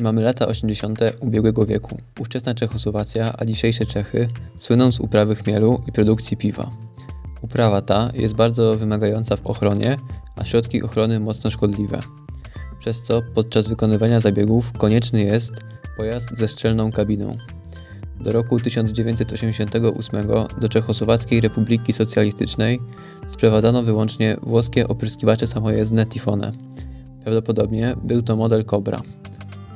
Mamy lata 80. ubiegłego wieku. Ówczesna Czechosłowacja, a dzisiejsze Czechy słyną z uprawy chmielu i produkcji piwa. Uprawa ta jest bardzo wymagająca w ochronie, a środki ochrony mocno szkodliwe. Przez co podczas wykonywania zabiegów konieczny jest pojazd ze szczelną kabiną. Do roku 1988 do Czechosłowackiej Republiki Socjalistycznej sprowadzano wyłącznie włoskie opryskiwacze samojezdne Tifone. Prawdopodobnie był to model Cobra.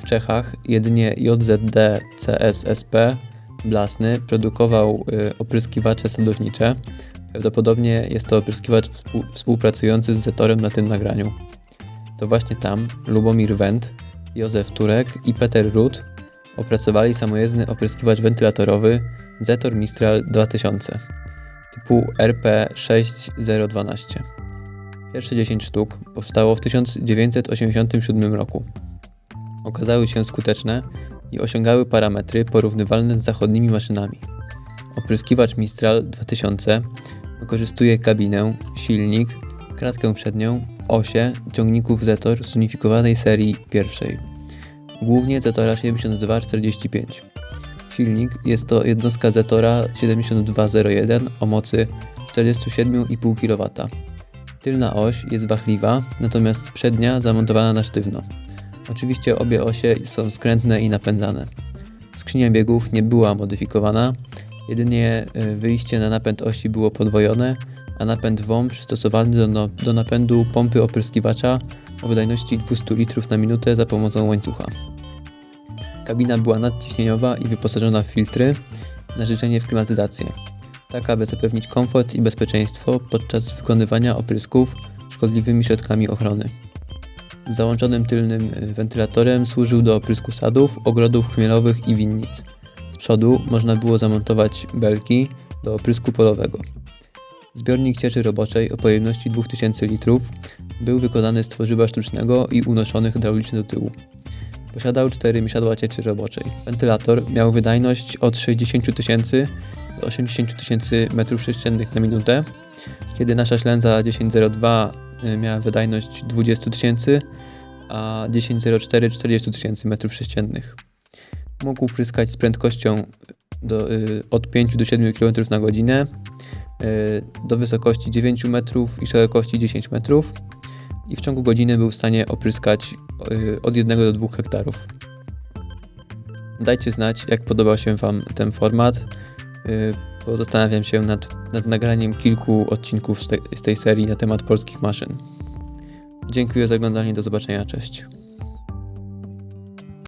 Czechach jedynie JZD CSSP Blasny produkował y, opryskiwacze sadownicze. Prawdopodobnie jest to opryskiwacz współ, współpracujący z Zetorem na tym nagraniu. To właśnie tam Lubomir Wendt, Józef Turek i Peter Ruth opracowali samojezdny opryskiwacz wentylatorowy Zetor Mistral 2000 typu RP6012. Pierwsze 10 sztuk powstało w 1987 roku. Okazały się skuteczne i osiągały parametry porównywalne z zachodnimi maszynami. Opryskiwacz Mistral 2000 wykorzystuje kabinę, silnik, kratkę przednią, osie ciągników Zetor z unifikowanej serii pierwszej, głównie Zetora 7245. Silnik jest to jednostka Zetora 7201 o mocy 47,5 kW. Tylna oś jest wachliwa, natomiast przednia zamontowana na sztywno. Oczywiście obie osie są skrętne i napędzane. Skrzynia biegów nie była modyfikowana, jedynie y, wyjście na napęd osi było podwojone, a napęd WOM przystosowany do, no, do napędu pompy opryskiwacza o wydajności 200 litrów na minutę za pomocą łańcucha. Kabina była nadciśnieniowa i wyposażona w filtry na życzenie w klimatyzację, tak aby zapewnić komfort i bezpieczeństwo podczas wykonywania oprysków szkodliwymi środkami ochrony. Z załączonym tylnym y, wentylatorem służył do oprysku sadów, ogrodów chmielowych i winnic. Z przodu można było zamontować belki do oprysku polowego. Zbiornik cieczy roboczej o pojemności 2000 litrów był wykonany z tworzywa sztucznego i unoszony hydraulicznie do tyłu. Posiadał cztery miesiadła cieczy roboczej. Wentylator miał wydajność od 60 tysięcy do 80 tysięcy m3 na minutę, kiedy nasza ślędza 1002 y, miała wydajność 20 tysięcy, a 1004 40 tysięcy m3. Mógł pryskać z prędkością do, y, od 5 do 7 km na godzinę y, do wysokości 9 metrów i szerokości 10 metrów i w ciągu godziny był w stanie opryskać y, od 1 do 2 hektarów. Dajcie znać, jak podobał się Wam ten format, y, bo zastanawiam się nad, nad nagraniem kilku odcinków z, te, z tej serii na temat polskich maszyn. Dziękuję za oglądanie, do zobaczenia, cześć.